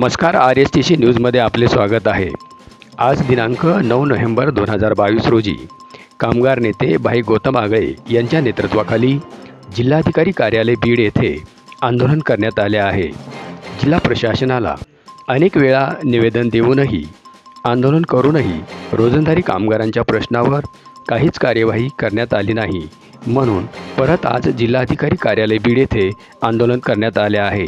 नमस्कार R S T C न्यूजमध्ये आपले स्वागत आहे. आज दिनांक नऊ नोव्हेंबर दोन हजार बावीस रोजी कामगार नेते भाई गौतम आगळे यांच्या नेतृत्वाखाली जिल्हाधिकारी कार्यालय बीड येथे आंदोलन करण्यात आले आहे. जिल्हा प्रशासनाला अनेक वेळा निवेदन देऊनही आंदोलन करूनही रोजंदारी कामगारांच्या प्रश्नावर काहीच कार्यवाही करण्यात आली नाही. म्हणून परत आज जिल्हाधिकारी कार्यालय बीड येथे आंदोलन करण्यात आले आहे.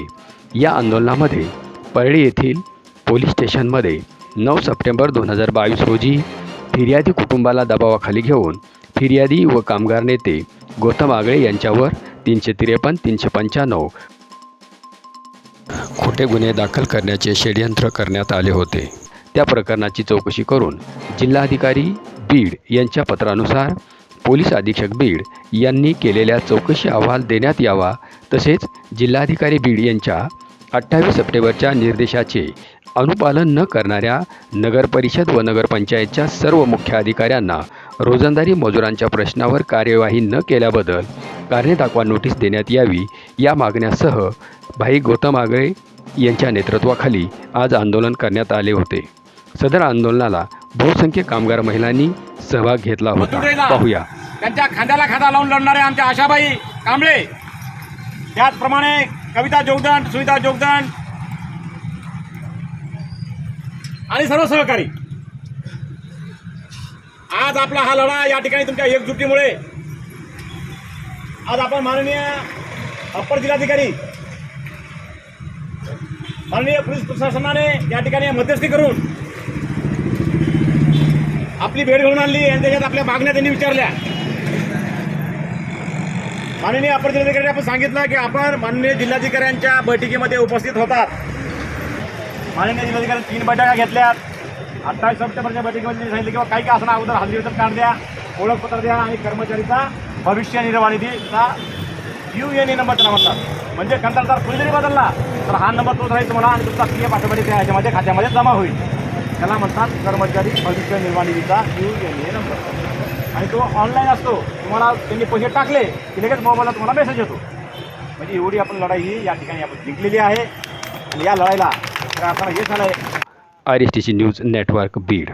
या आंदोलनामध्ये परळी येथील पोलीस स्टेशनमध्ये नऊ सप्टेंबर दोन हजार बावीस रोजी फिर्यादी कुटुंबाला दबावाखाली घेऊन फिर्यादी व कामगार नेते गौतम आगळे यांच्यावर तीनशे त्रेपन्न तीनशे पंच्याण्णव खोटे गुन्हे दाखल करण्याचे षडयंत्र करण्यात आले होते. त्या प्रकरणाची चौकशी करून जिल्हाधिकारी बीड यांच्या पत्रानुसार पोलीस अधीक्षक बीड यांनी केलेल्या चौकशी अहवाल देण्यात यावा तसेच जिल्हाधिकारी बीड यांच्या अठ्ठावीस सप्टेंबरच्या निर्देशाचे अनुपालन न करणाऱ्या नगरपरिषद व नगरपंचायतच्या सर्व मुख्य अधिकाऱ्यांना रोजंदारी मजुरांच्या प्रश्नावर कार्यवाही न केल्याबद्दल कारणे दाखवा नोटीस देण्यात यावी या मागण्यासह भाई गौतम आगळे यांच्या नेतृत्वाखाली आज आंदोलन करण्यात आले होते. सदर आंदोलनाला बहुसंख्य कामगार महिलांनी सहभाग घेतला होता. पाहूया. त्यांच्या खांद्याला खांदा लावून लढणारे आमच्या आशाबाई कांबळे. त्याचप्रमाणे कविता जोगदान सुविधा जोगदान. आणि सर्व सहकारी. आज आपला हा लढा या ठिकाणी तुमच्या एकजुटीमुळे. आज आपण माननीय अप्पर जिल्हाधिकारी माननीय पोलीस प्रशासनाने या ठिकाणी मध्यस्थी करून आपली भेट घडून आणली आणि त्याच्यात आपल्या मागण्या त्यांनी विचारल्या. माननीय अपर जिल्हाधिकारी आपण सांगितलं की आपण माननीय जिल्हाधिकाऱ्यांच्या बैठकीमध्ये उपस्थित होतात. माननीय जिल्हाधिकारी तीन बैठका घेतल्यात. अठ्ठावीस सप्टेंबरच्या बैठकीमध्ये सांगितलं किंवा काही काही का असणार अगोदर हल्ली कार्ड द्या ओळखपत्र द्या आणि कर्मचारीचा भविष्य निर्वाह निधीचा यू एन ए नंबर त्यांना म्हणतात. म्हणजे कंत्राटदार कुणी जरी बदलला तर हा नंबर तोच राहील तुम्हाला आणि तुमचा पी एफ ऑटोमॅटिक त्या ह्याच्यामध्ये खात्यामध्ये जमा होईल. त्याला म्हणतात कर्मचारी भविष्य निर्वाह निधीचा यू एन ए नंबर. आणि तो ऑनलाईन असतो. तुम्हाला त्यांनी पैसे टाकले की लगेच मोबाईलला तुम्हाला मेसेज येतो. म्हणजे एवढी आपण लढाई ही या ठिकाणी आपण जिंकलेली आहे. आणि या लढाईला तर आपण हे झालं आहे R S T C news network Beed.